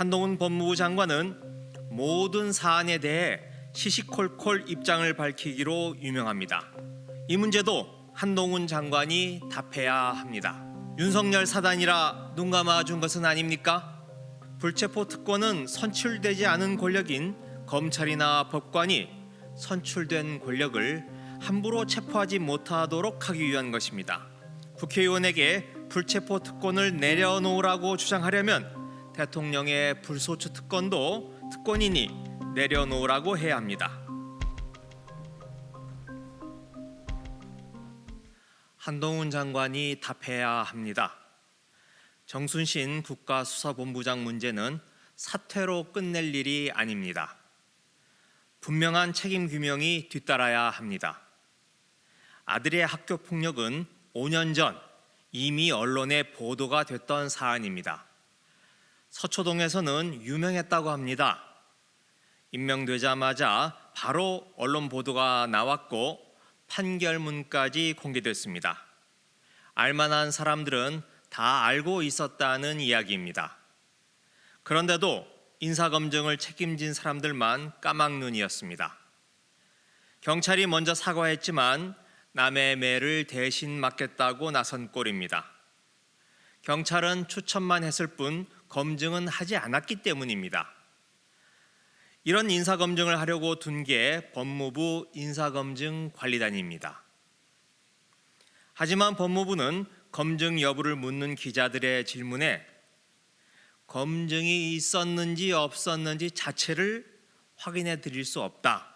한동훈 법무부 장관은 모든 사안에 대해 시시콜콜 입장을 밝히기로 유명합니다. 이 문제도 한동훈 장관이 답해야 합니다. 윤석열 사단이라 눈 감아준 것은 아닙니까? 불체포 특권은 선출되지 않은 권력인 검찰이나 법관이 선출된 권력을 함부로 체포하지 못하도록 하기 위한 것입니다. 국회의원에게 불체포 특권을 내려놓으라고 주장하려면 대통령의 불소추 특권도 특권이니 내려놓으라고 해야 합니다. 한동훈 장관이 답해야 합니다. 정순신 국가수사본부장 문제는 사퇴로 끝낼 일이 아닙니다. 분명한 책임 규명이 뒤따라야 합니다. 아들의 학교 폭력은 5년 전 이미 언론에 보도가 됐던 사안입니다. 서초동에서는 유명했다고 합니다. 임명되자마자 바로 언론 보도가 나왔고 판결문까지 공개됐습니다. 알만한 사람들은 다 알고 있었다는 이야기입니다. 그런데도 인사검증을 책임진 사람들만 까막눈이었습니다. 경찰이 먼저 사과했지만 남의 매를 대신 맡겠다고 나선 꼴입니다. 경찰은 추천만 했을 뿐 검증은 하지 않았기 때문입니다. 이런 인사검증을 하려고 둔 게 법무부 인사검증관리단입니다. 하지만 법무부는 검증 여부를 묻는 기자들의 질문에 검증이 있었는지 없었는지 자체를 확인해 드릴 수 없다.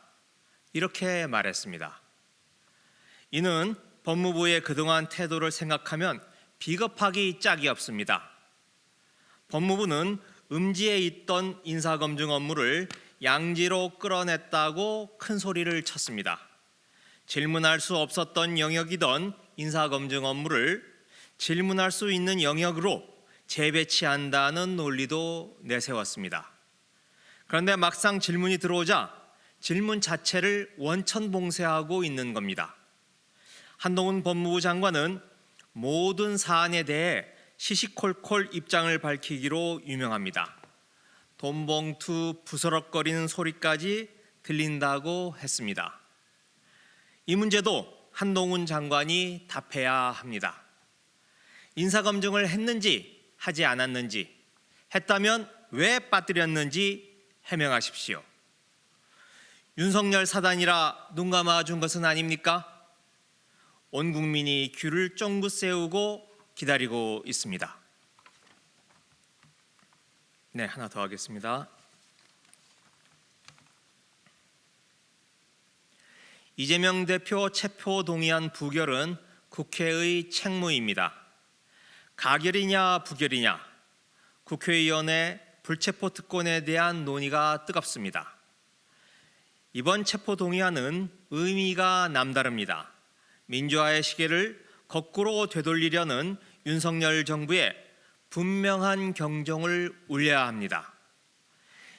이렇게 말했습니다. 이는 법무부의 그동안 태도를 생각하면 비겁하기 짝이 없습니다. 법무부는 음지에 있던 인사검증 업무를 양지로 끌어냈다고 큰 소리를 쳤습니다. 질문할 수 없었던 영역이던 인사검증 업무를 질문할 수 있는 영역으로 재배치한다는 논리도 내세웠습니다. 그런데 막상 질문이 들어오자 질문 자체를 원천봉쇄하고 있는 겁니다. 한동훈 법무부 장관은 모든 사안에 대해 시시콜콜 입장을 밝히기로 유명합니다. 돈봉투 부스럭거리는 소리까지 들린다고 했습니다. 이 문제도 한동훈 장관이 답해야 합니다. 인사검증을 했는지 하지 않았는지 했다면 왜 빠뜨렸는지 해명하십시오. 윤석열 사단이라 눈 감아 준 것은 아닙니까? 온 국민이 귀를 쫑긋 세우고 기다리고 있습니다. 네, 하나 더 하겠습니다. 이재명 대표 체포 동의안 부결은 국회의 책무입니다. 가결이냐 부결이냐 국회의원의 불체포 특권에 대한 논의가 뜨겁습니다. 이번 체포 동의안은 의미가 남다릅니다. 민주화의 시계를 거꾸로 되돌리려는 윤석열 정부의 분명한 경종을 울려야 합니다.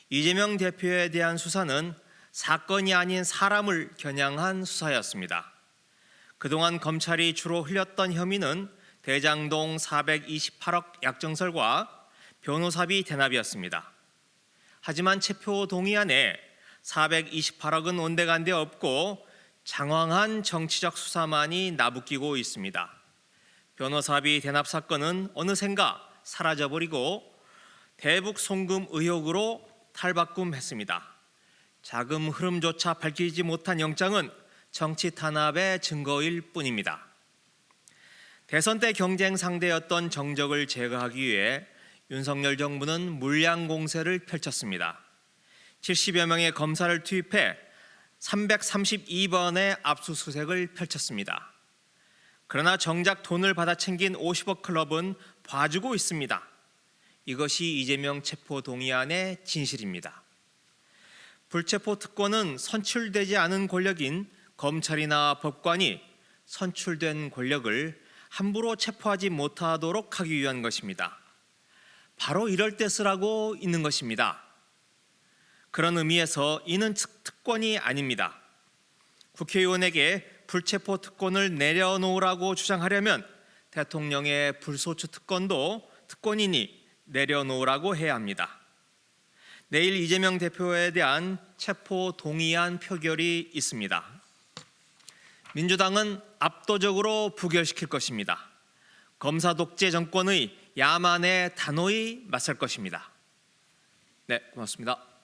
이재명 대표에 대한 수사는 사건이 아닌 사람을 겨냥한 수사였습니다. 그동안 검찰이 주로 흘렸던 혐의는 대장동 428억 약정설과 변호사비 대납이었습니다. 하지만 체포 동의안에 428억은 온데간데 없고 장황한 정치적 수사만이 나부끼고 있습니다. 변호사비 대납 사건은 어느샌가 사라져버리고 대북 송금 의혹으로 탈바꿈했습니다. 자금 흐름조차 밝히지 못한 영장은 정치 탄압의 증거일 뿐입니다. 대선 때 경쟁 상대였던 정적을 제거하기 위해 윤석열 정부는 물량 공세를 펼쳤습니다. 70여 명의 검사를 투입해 332번의 압수수색을 펼쳤습니다. 그러나 정작 돈을 받아 챙긴 50억 클럽은 봐주고 있습니다. 이것이 이재명 체포 동의안의 진실입니다. 불체포 특권은 선출되지 않은 권력인 검찰이나 법관이 선출된 권력을 함부로 체포하지 못하도록 하기 위한 것입니다. 바로 이럴 때 쓰라고 있는 것입니다. 그런 의미에서 이는 특권이 아닙니다. 국회의원에게 불체포 특권을 내려놓으라고 주장하려면 대통령의 불소추 특권도 특권이니 내려놓으라고 해야 합니다. 내일 이재명 대표에 대한 체포 동의안 표결이 있습니다. 민주당은 압도적으로 부결시킬 것입니다. 검사 독재 정권의 야만에 단호히 맞설 것입니다. 네, 고맙습니다.